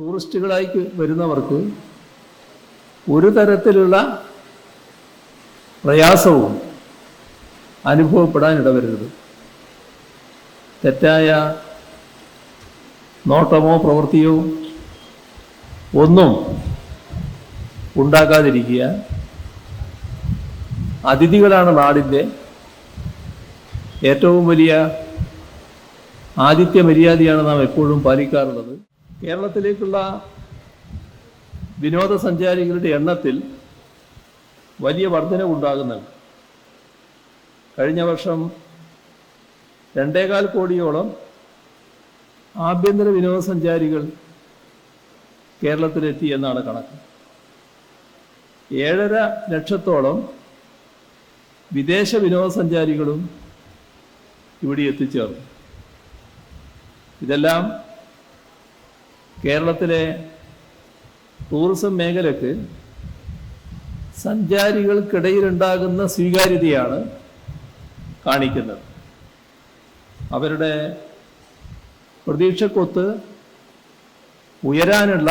ടൂറിസ്റ്റുകളായി വരുന്നവർക്ക് ഒരു തരത്തിലുള്ള പ്രയാസവും അനുഭവപ്പെടാൻ ഇടവരുന്നത് തെറ്റായ നോട്ടമോ പ്രവൃത്തിയോ ഒന്നും ഉണ്ടാക്കാതിരിക്കുക അതിഥികളാണ് നാടിന്റെ ഏറ്റവും വലിയ ആതിഥ്യ മര്യാദയാണ് നാം എപ്പോഴും പാലിക്കാറുള്ളത്. കേരളത്തിലേക്കുള്ള വിനോദസഞ്ചാരികളുടെ എണ്ണത്തിൽ വലിയ വർധനവുണ്ടാകുന്നുണ്ട്. കഴിഞ്ഞ വർഷം രണ്ടേകാൽ കോടിയോളം ആഭ്യന്തര വിനോദസഞ്ചാരികൾ കേരളത്തിലെത്തി എന്നാണ് കണക്ക്. ഏഴര ലക്ഷത്തോളം വിദേശ വിനോദസഞ്ചാരികളും ഇവിടെ എത്തിച്ചേർന്നു. ഇതെല്ലാം കേരളത്തിലെ ടൂറിസം മേഖലക്ക് സഞ്ചാരികൾക്കിടയിലുണ്ടാകുന്ന സ്വീകാര്യതയാണ് കാണിക്കുന്നത്. അവരുടെ പ്രതീക്ഷക്കൊത്ത് ഉയരാനുള്ള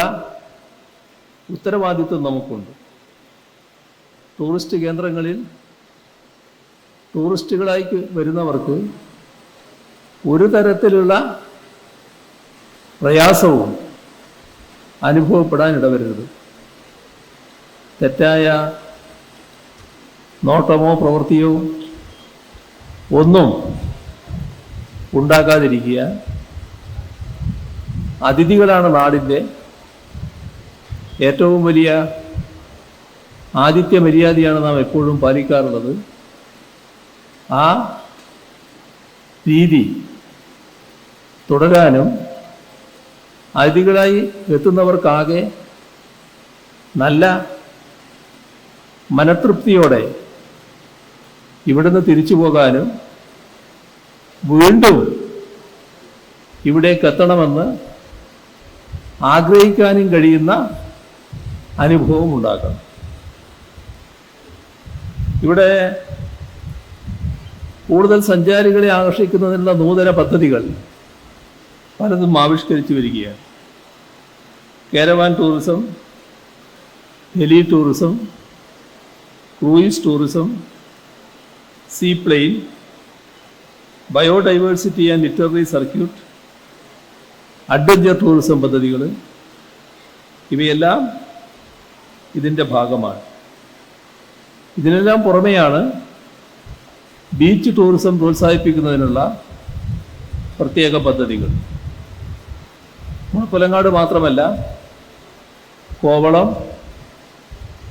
ഉത്തരവാദിത്വം നമുക്കുണ്ട്. ടൂറിസ്റ്റ് കേന്ദ്രങ്ങളിൽ ടൂറിസ്റ്റുകളായി വരുന്നവർക്ക് ഒരു തരത്തിലുള്ള പ്രയാസവും അനുഭവപ്പെടാൻ ഇടവരരുത് തെറ്റായ നോട്ടമോ പ്രവൃത്തിയോ ഒന്നും ഉണ്ടാക്കാതിരിക്കുക അതിഥികളാണ് നാടിന്റെ ഏറ്റവും വലിയ ആദിത്യ മര്യാദയാണ് നാം എപ്പോഴും പാലിക്കാറുള്ളത്. ആ രീതി തുടരാനും അതിഥികളായി എത്തുന്നവർക്കാകെ നല്ല മനതൃപ്തിയോടെ ഇവിടുന്ന് തിരിച്ചു പോകാനും വീണ്ടും ഇവിടേക്ക് എത്തണമെന്ന് ആഗ്രഹിക്കാനും കഴിയുന്ന അനുഭവം ഉണ്ടാക്കണം. ഇവിടെ കൂടുതൽ സഞ്ചാരികളെ ആകർഷിക്കുന്നതിനുള്ള നൂതന പദ്ധതികൾ പലതും ആവിഷ്കരിച്ചു വരികയാണ്. Caravan tourism heli tourism cruise tourism sea plane biodiversity and literary circuit adventure tourism പദ്ധതികൾ ഇവയെല്ലാം ഇതിന്റെ ഭാഗമാണ്. ഇതിനെല്ലാം പുറമെയാണ് ബീച്ച് ടൂറിസം പ്രോത്സാഹിപ്പിക്കുന്നതിനുള്ള പ്രത്യേക പദ്ധതികൾ. മുളപ്പുലങ്ങാട് മാത്രമല്ല കോവളം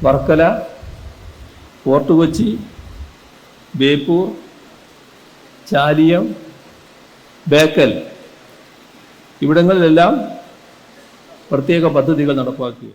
വർക്കല ഫോർട്ട് കൊച്ചി ബേപ്പൂർ ചാലിയം ബേക്കൽ ഇവിടങ്ങളിലെല്ലാം പ്രത്യേക പദ്ധതികൾ നടപ്പാക്കുക.